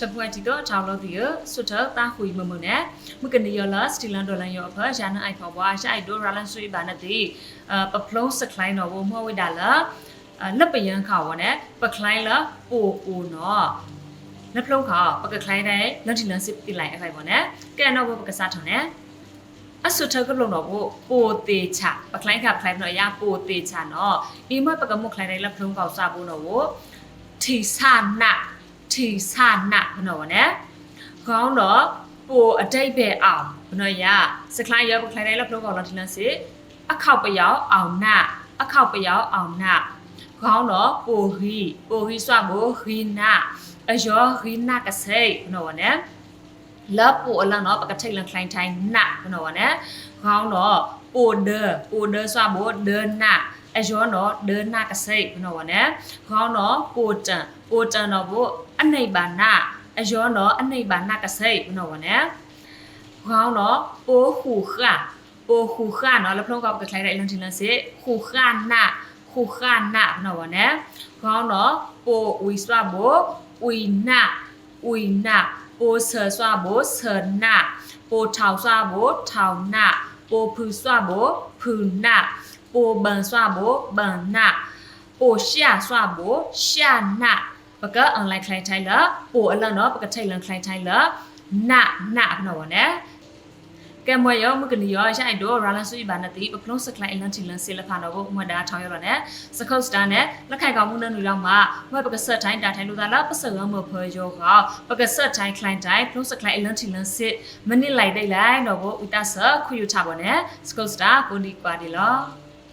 တပွဲတီတော့ထောက်လို့ဒီဆွတ်တာခွေမမနဲ့မကနေရလာစတီလန်ဒေါ်လာရောဖာရှာနအိုက်ဖော်ဘွားရှိုက်ဒိုရာလန်ဆွေဘာနဲ့ဒီပပလုံးစကလိုင်းတော့ဘမဝိဒါလာလက်ပယန်းခါဝနဲ့ပကလိုင်းလာပိုပိုနော်လက်ဖလုံးခါပကကလိုင်းတဲ့လက်တီလန်စစ်တီလိုက်အဖိုင်ပေါ့နဲ့ကဲတော့ဘပကစားထုံနဲ့အဆုထကလုံးတော့ပိုတေချာပကလိုင်းခါပကလိုင်းတော့ရပိုတေချာနော်အီမပကမုခလိုင်းတဲ့လက်ဖလုံးကောက်စားဖို့တော့ထီဆာနာ ထီဆာနာဘနော်နဲ့ခေါင်းတော့ပိုအတိတ်ပဲအောင်ဘနော်ရစကလိုင်းရပကလိုင်းတဲ့လက်ဖလုံးကောက်လာတီလန်စစ်အခောက်ပယောက်အောင်နာအခောက်ပယောက်အောင်နာခေါင်းတော့ပိုဟီပိုဟီဆွာမိုဟီနာအယောဟီနာကစိတ်ဘနော်နဲ့ လပိုအလန်တော့ပကထိတ်လန်ခလိုင်းထိုင်းနဘနော်နဲခေါင်းတော့ပိုဒပိုဒဆွာဘိုဒနာအယောတော့ဒနာကစိတ်နော်နဲခေါင်းတော့ပိုတန်ပိုတန်တော့ဘိုအနိဗ္ဗာနအယောတော့အနိဗ္ဗာနကစိတ်နော်နဲခေါင်းတော့ပိုခုခပိုခုခနော်လဖလုံးကပကထိုင်းတဲ့အလန်တင်လန်စေခုခနာခုခနာနော်နဲခေါင်းတော့ပိုဝီဆွာဘိုဝီနာဝီနာ ပိုဆာဆွာဘိုဆာနာပိုထောင်ဆွာဘိုထောင်နာပိုဖူဆွာဘိုဖူနာပိုဘန်ဆွာဘိုဘန်နာပိုရှာဆွာဘိုရှာနာပကအွန်လိုင်းခလိုင်းထိုင်လာပိုအလန်တော့ပကထိုင်လန်ခလိုင်းထိုင်လာနာနာနော်နဲ ကဲမွေရောမကနီရောရှိုင်တော့ရာလန်ဆွေဘာနတိပပလုံးစကလိုင်းအလန်တီလန်ဆေလဖာနော်ဘမဒါထောင်းရတော့နဲစခုတ်စတာနဲ့လက်ခိုင်ကောင်မှုနဲ့လူတော့မှာမပကဆက်တိုင်းတာထိုင်လို့သာလားပစရမဖေရောကပကဆက်တိုင်းခလိုင်းတိုင်းပလုံးစကလိုင်းအလန်တီလန်စစ်မနစ်လိုက်ဒိတ်လိုက်တော့ဘဥတဆခွယူချပါနဲ့စခုတ်စတာကိုဒီကွာဒီလော